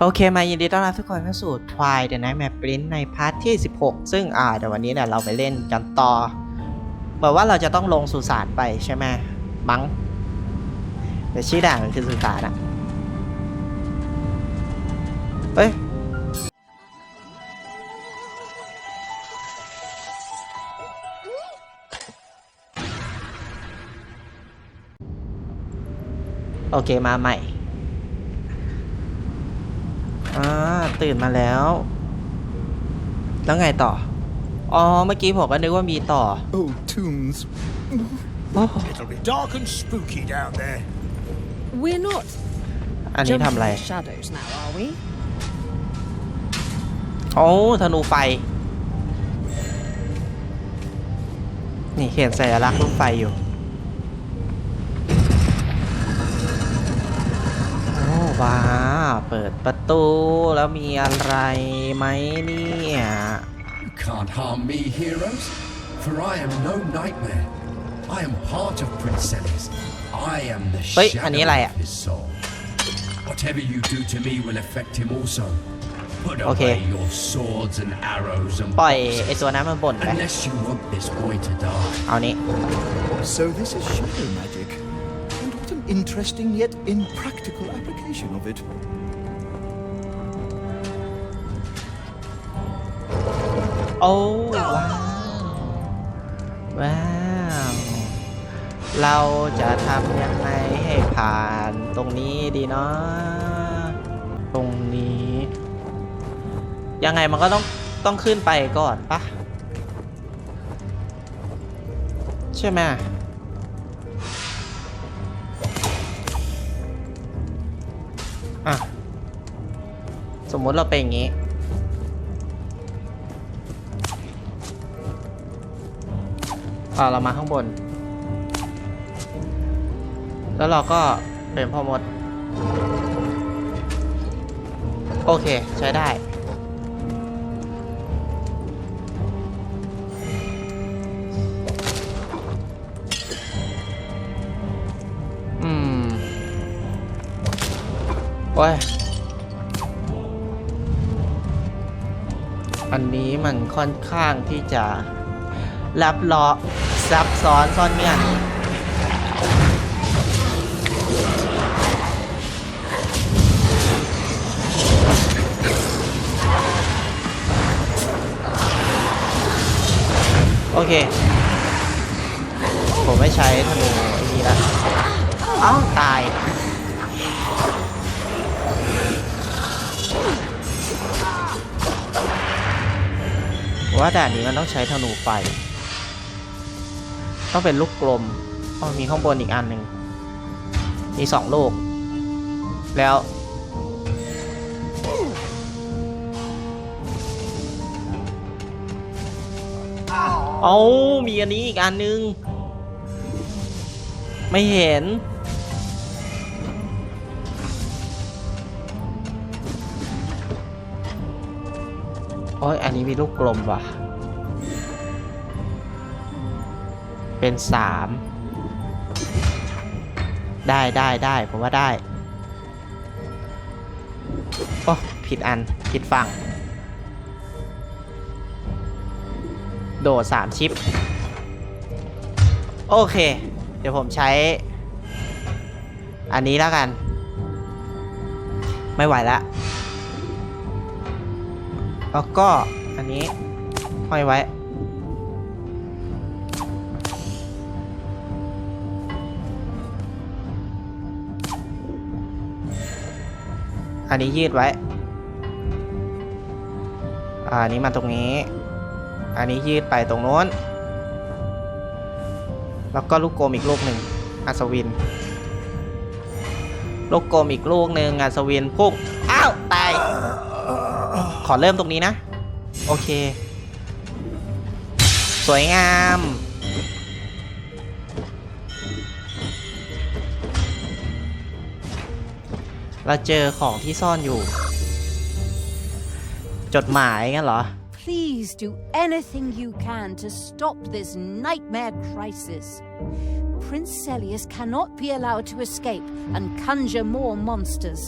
โอเคมายินดีต้อนรับทุกคนเข้าสู่ Twi The Nightmare Prince ในพาร์ทที่ 16 ซึ่งอ่าเดี๋ยววันนี้เนี่ยเราไปเล่นกันต่อเหมือนว่าเราจะต้องลงสุสานไปใช่ไหมมั้งแต่ชื่อด่านมันคือสุสานอะเฮ้ยโอเคมาใหม่ อ่าตื่นมาแล้ว แล้วไงต่อ อ๋อ เมื่อกี้ผมก็นึกว่ามีต่อ Oh, tombs. โอ้ It'll be dark and spooky down there. We're not อันนี้ทำอะไร jumping the shadows now, are we? โอ้ธนูไฟ นี่เขียนสัญลักษณ์รูปไฟอยู่โอ้ว้าว เปิดประตูแล้วมีอะไรไหมเนี่ย You can't harm me, heroes, for I am no nightmare. I am part of Prince Celis. I am the เฮ้ย shadow อันนี้อะไรอะ of his soul. Whatever you do to me will affect him also. Put Okay. away your swords and arrows and ปล่อย boxes, ไอตัวนั้นมันบ่นไป unless you want this boy to die. เอานี้ So this is shadow magic. And what an interesting yet impractical application of it. โอ้ว้าวว้าว เราจะทำยังไงให้ผ่านตรงนี้ดีเนาะตรงนี้ ยังไงมันก็ต้องต้องขึ้นไปก่อนปะใช่ไหมอะ สมมติเราเป็นอย่างนี้ อ่าเรามาข้างบน แล้วเราก็เป็นพ่อมด โอเค ใช้ได้อืมโอ้ย อันนี้มันค่อนข้างที่จะรับล้อ ซับซ้อนซ่อนเงื่อนโอเค ผมไม่ใช้ธนูไอ้นี้ละเอ้าตาย ว่าด่านนี้มันต้องใช้ธนูไฟ ต้องเป็นลูกกลมอ๋อมีข้างบนอีกอันหนึ่งมีสองลูก แล้ว เอามีอันนี้อีกอันหนึง ไม่เห็น โอ้ยอันนี้มีลูกกลมว่ะ เป็นสามได้ได้ได้ผมว่าได้โอ้ผิดอัน ผิดฝั่ง โดดสามชิป โอเค เดี๋ยวผมใช้ อันนี้แล้วกัน ไม่ไหวละ แล้วก็อันนี้ห้อยไว้ อันนี้ยืดไว้ อันนี้มาตรงนี้ อันนี้ยืดไปตรงโน้น แล้วก็ลูกกลมอีกลูกหนึ่งอัศวิน ลูกกลมอีกลูกหนึ่งอัศวินพุ่งอ้าวตาย ขอเริ่มตรงนี้นะ โอเค สวยงาม เราเจอของที่ซ่อนอยู่ จดหมายงั้นเหรอ Please do anything you can to stop this nightmare crisis. Prince Celius cannot be allowed to escape and conjure more monsters.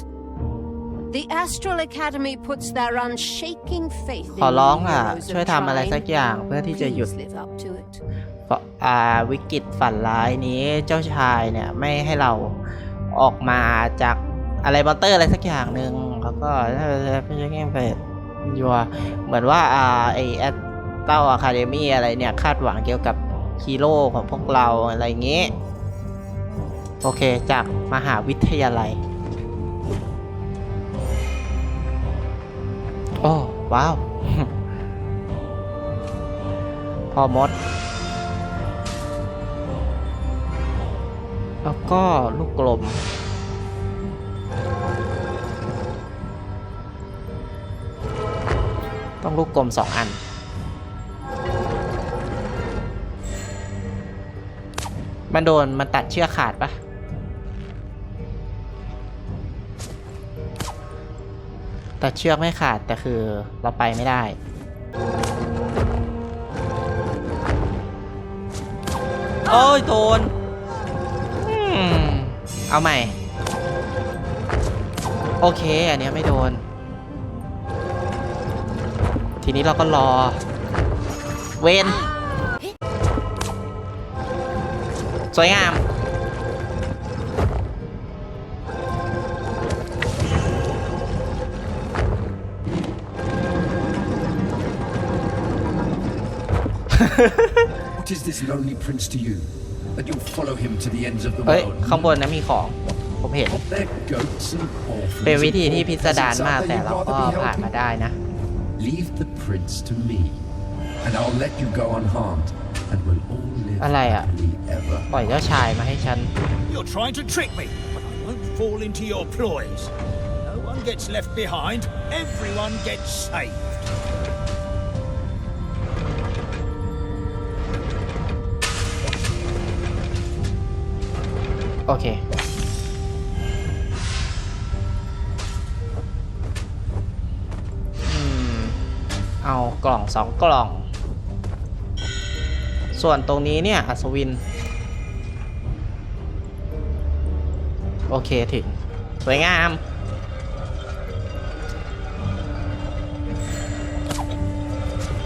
The Astral Academy puts their unshaking faith ขอ in ร้อง you อะ heroes ช่วย of ทำอะไรสัก Trine. อย่างเพื่อที่จะหยุด Please live up to it. เพราะอ่าวิกฤตฝันร้ายนี้เจ้าชายเนี่ยไม่ให้เราออกมาจาก อะไรมอนเตอร์อะไรสักอย่างหนึ่งแล้วก็ไม่ใช่แง่เฟดยัวเหมือนว่าอ่าไอแอตเต้าอะคาเดมี่อะไรเนี่ยคาดหวังเกี่ยวกับฮีโร่ของพวกเราอะไรอย่างงี้โอเคจากมหาวิทยาลัย โอ้ว้าวพอมด แล้วก็ลูกกลม ต้องลูกกลมสองอัน มันโดน มันตัดเชือกขาดปะตัดเชือกไม่ขาด แต่คือเราไปไม่ได้โอ้ยโดนอเอาใหม่ โอเค อันนี้ไม่โดน ทีนี้เราก็รอ เวนสวยงาม What is this lonely prince to you? That you'll follow him to the ends of the เฮ้ย world? ข้างบนนะมีของ ผมเห็น They're goats and orphans. เป็นวิ and ธีที่ poor พิสดาร peasants มาก out แต่ there เรา you'd ก็ rather be ผ่านมา helping. ได้นะ Leave the prince to me, and I'll let you go unharmed, and we'll all live อะไรอะ happily ever. ปล่อยเจ้าชายมาให้ฉัน You're trying to trick me, but I won't fall into your ploys. No one gets left behind, everyone gets saved. โอเค เอากล่องสองกล่อง ส่วนตรงนี้เนี่ย อัศวิน โอเคถึง สวยงาม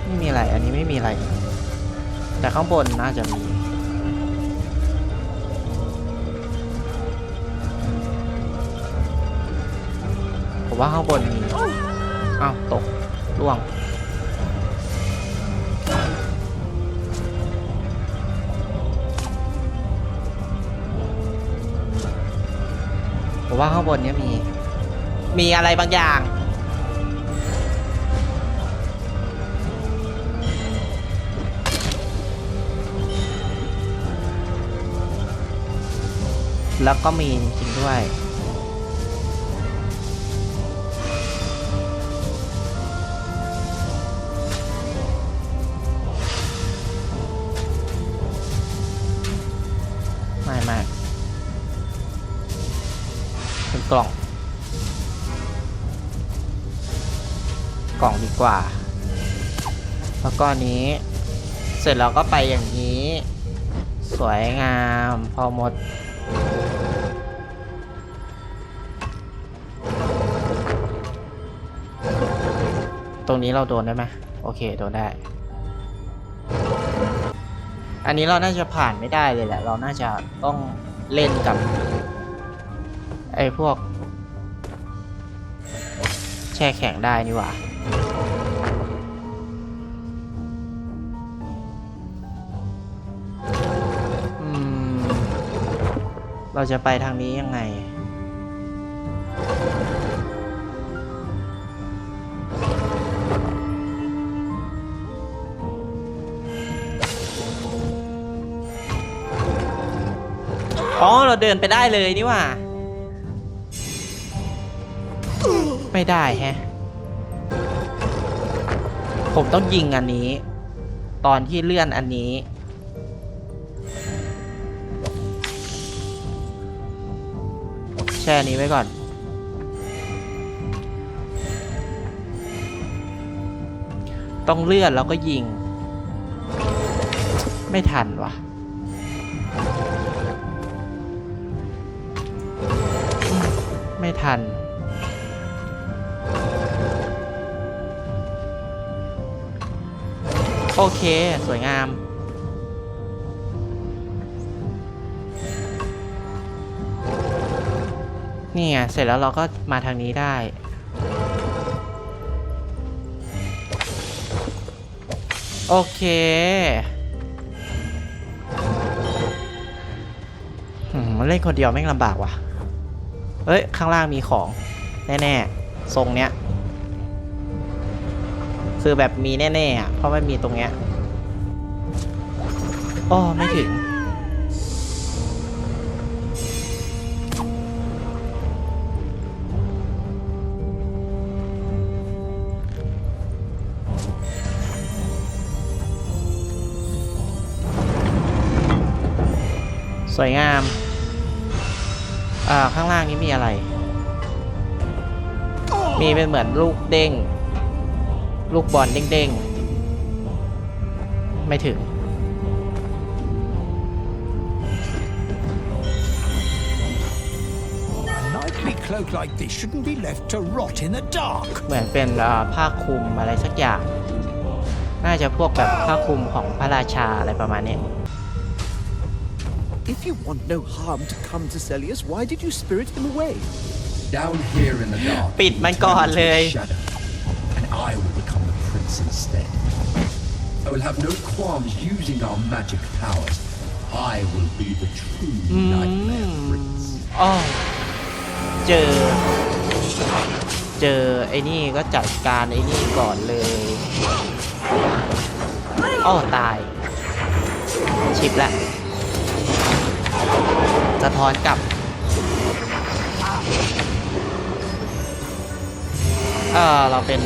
ไม่มีอะไร อันนี้ไม่มีอะไร แต่ข้างบนน่าจะมีผมว่าข้างบนมีอ้าวตกล่วง ผมว่าข้างบนเนี้ยมี มีอะไรบางอย่าง แล้วก็มีจริงๆด้วย กล่องดีกว่า แล้วก็นี้ เสร็จแล้วก็ไปอย่างนี้ สวยงามพอหมด ตรงนี้เราโดนได้ไหมโอเค โดนได้ อันนี้เราน่าจะผ่านไม่ได้เลยแหละ เราน่าจะต้องเล่นกับ ไอ้พวก แช่แข็งได้นี่หว่า เราจะไปทางนี้ยังไง อ๋อ เราเดินไปได้เลยนี่ว่า ไม่ได้แฮะ ผมต้องยิงอันนี้ ตอนที่เลื่อนอันนี้ แช่นี้ไว้ก่อน ต้องเลื่อนแล้วก็ยิง ไม่ทันวะไม่ทันโอเค สวยงาม นี่ไงเสร็จแล้วเราก็มาทางนี้ได้ โอเคหืมเล่นคนเดียวแม่งลำบากว่ะ เอ้ย ข้างล่างมีของ แน่ๆ ทรงเนี้ย คือแบบมีแน่ๆอะเพราะมันมีตรงเนี้ยอ้อไม่ถึง สวยงาม อ่า ข้างล่างนี้มีอะไร มีเป็นเหมือนลูกเด้ง ลูกบอลเด้งๆ ไม่ถึง A knightly cloak like this shouldn't be left to rot in the dark. เหมือนเป็นอ่าผ้าคลุมอะไรสักอย่าง น่าจะพวกแบบผ้าคลุมของพระราชาอะไรประมาณนี้ If you want no harm to come to Celius, why did you spirit him away? Down here in the dark. ปิดมันก่อนเลย Shadow, and I will become the prince instead. I will have no qualms using our magic powers. I will be the true nightmare prince. อ้อเจอ เจอไอ้นี่ก็จัดการไอ้นี่ก่อนเลยอ้อตาย ชิปละ สะท้อนกลับ เออเราเป็น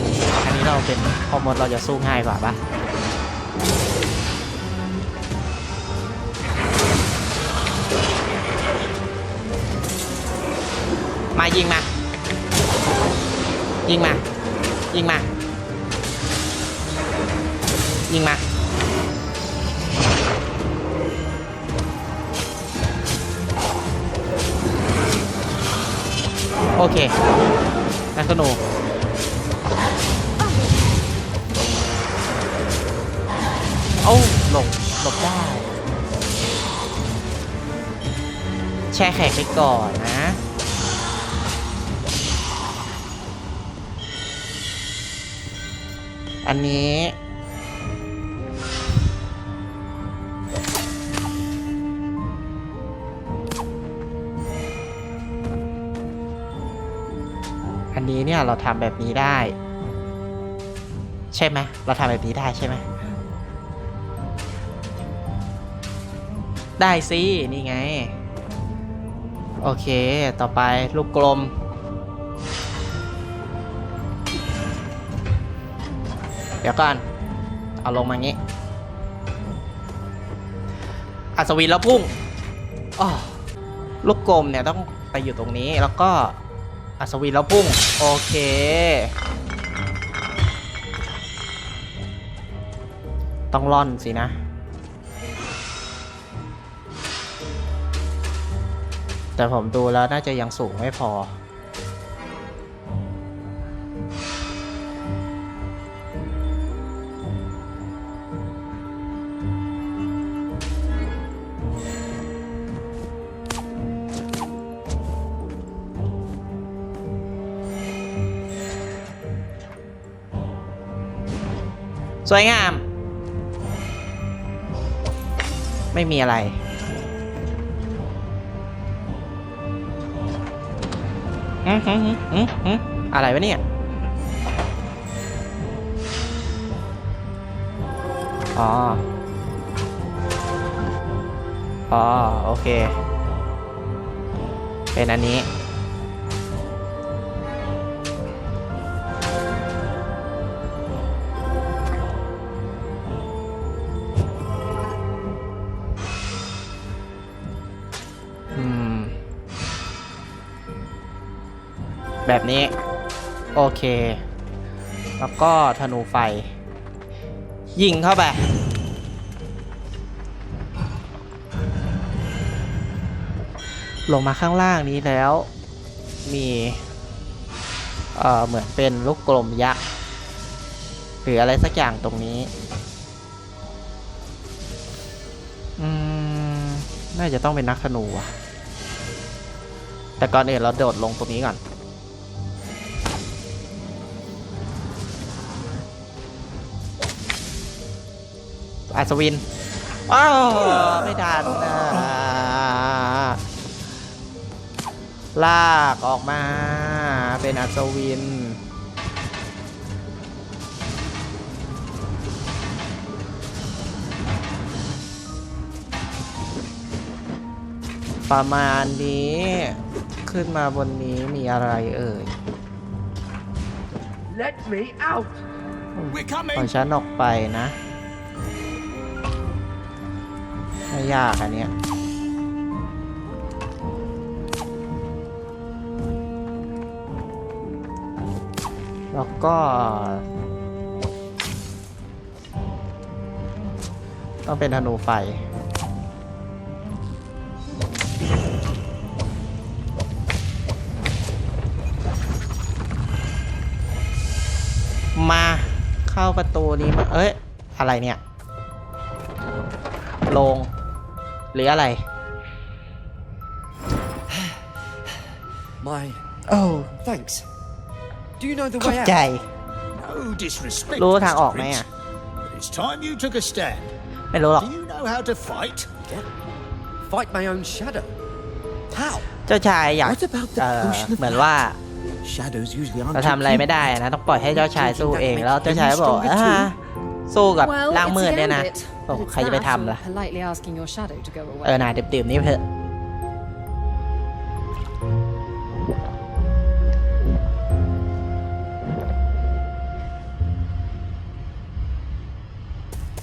อันนี้เราเป็นพอมดเราจะสู้ง่ายกว่าปะมายิงมา ยิงมา ยิงมา ยิงมา โอเคนักธนูโอ้าหลบหลบได้ แช่แข็งไปก่อนนะอันนี้ เนี่ยเราทำแบบนี้ได้ ใช่ไหมเราทำแบบนี้ได้ใช่ไหมได้สินี่ไง โอเคต่อไปลูกกลม เดี๋ยวก่อน เอาลงมางี้ อัศวินแล้วพุ่งอ้อลูกกลมเนี่ยต้องไปอยู่ตรงนี้แล้วก็ อัศวินแล้วพุ่ง โอเค ต้องล่อนสินะ แต่ผมดูแล้วน่าจะยังสูงไม่พอ สวยงาม ไม่มีอะไรอืมอืมอืมอืมอะไรวะเนี่ย อ๋อ อ๋อ โอเค เป็นอันนี้ แบบนี้ โอเค แล้วก็ธนูไฟ ยิงเข้าไป ลงมาข้างล่างนี้แล้ว มีเอ่อเหมือนเป็นลูกกลมยักษ์หรืออะไรสักอย่างตรงนี้อืมน่าจะต้องเป็นนักธนูอะแต่ก่อนอื่นเราโดดลงตรงนี้ก่อน อัศวินอ้าวไม่ทันนะลากออกมาเป็นอัศวิน ประมาณนี้ขึ้นมาบนนี้มีอะไรเอ่ย Let me out! We're ปล่อย coming! ฉันออกไปนะ ไม่ยากอันเนี้ยแล้วก็ ต้องเป็นธนูไฟมาเข้าประตูนี้มา เอ้ย อะไรเนี่ย ลง หรืออะไร My โอ้ thanks. Do you know the ขอบ way ใจ out? No disrespect, รู้ทาง Mr. ออกไหม Prince, อะ but it's time you took a stand. ไม่รู้หรอก Do you know how to fight? Fight my own shadow. How? เจ้าชายอยาก What about the เอ่อ potion of เหมือนว่า Shadows usually aren't เรา too ทำอะไร keen. ไม่ได้นะ ต้องปล่อยให้เจ้าชายสู้เองแล้วเจ้าชายก็บอกอ่าสู้กับ Well, ร่าง it's มืด a เนี่ยนะ gambit, โอ้ but it's ใครจะไป that ทำ or ล่ะ politely asking your shadow to go เออ away. น่าดื่มๆนี่เถอะ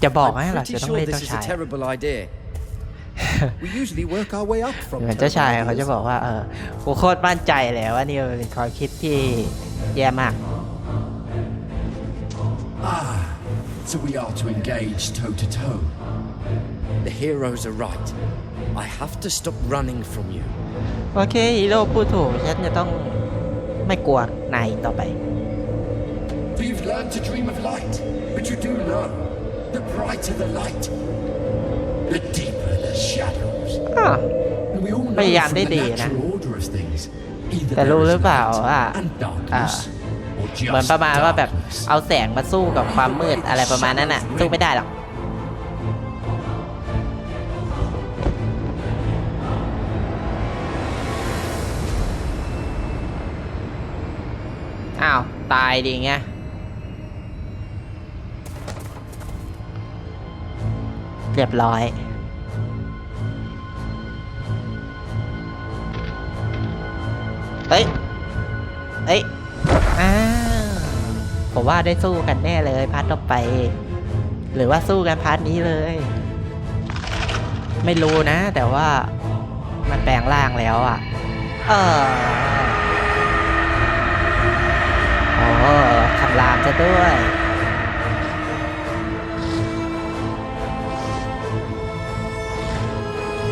จะบอกให้ I'm เรา pretty จะต้อง sure เล่น this เจ้า is ชาย a terrible idea. We usually work our way up from เหมือนเจ้าชาย terrible เขาจะ ideas. บอกว่าเออกูโคตรมั่นใจเลยว่านี่เป็นความคิดที่แย่มาก So we are to engage toe to toe. The heroes are right. I have to stop running from you. โอเคฮีโร่พูดถูก ฉันจะต้องไม่กลัวนายอีกต่อไป For you've learned to dream of light, but you do know the brighter the light, the deeper the shadows. อ้าว And we all พยายาม know ได้ from the ดีนะ natural order of things. Either แต่ there รู้ is หรือเปล่า light ว่า and อ่า darkness, or เหมือน just ประมาณว่าแบบ darkness. เอาแสงมาสู้กับความมืดอะไรประมาณนั้นน่ะสู้ไม่ได้หรอกอ้าวตายดิไงเรียบร้อยเฮ้ยเฮ้ยอ้าว ผมว่าได้สู้กันแน่เลยพาร์ทต่อไป หรือว่าสู้กันพาร์ทนี้เลย ไม่รู้นะ แต่ว่ามันแปลงร่างแล้วอะ เออโอ้คำรามจะด้วย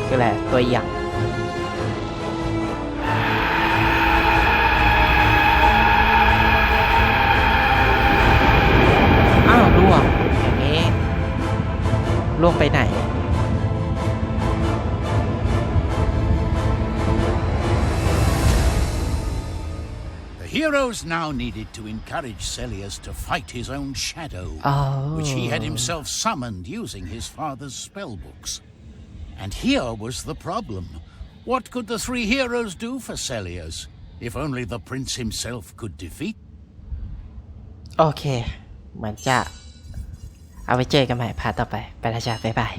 คืออะไรตัวอย่าง ล่วงไปไหน The heroes now needed to encourage Celius to fight his own shadow, Oh. which he had himself summoned using his father's spellbooks. And here was the problem. What could the three heroes do for Celius, if only the prince himself could defeat โอเค เหมือนจะ เอาไว้เจอกันใหม่พาร์ทต่อไป ไปและจ้าบ๊ายบาย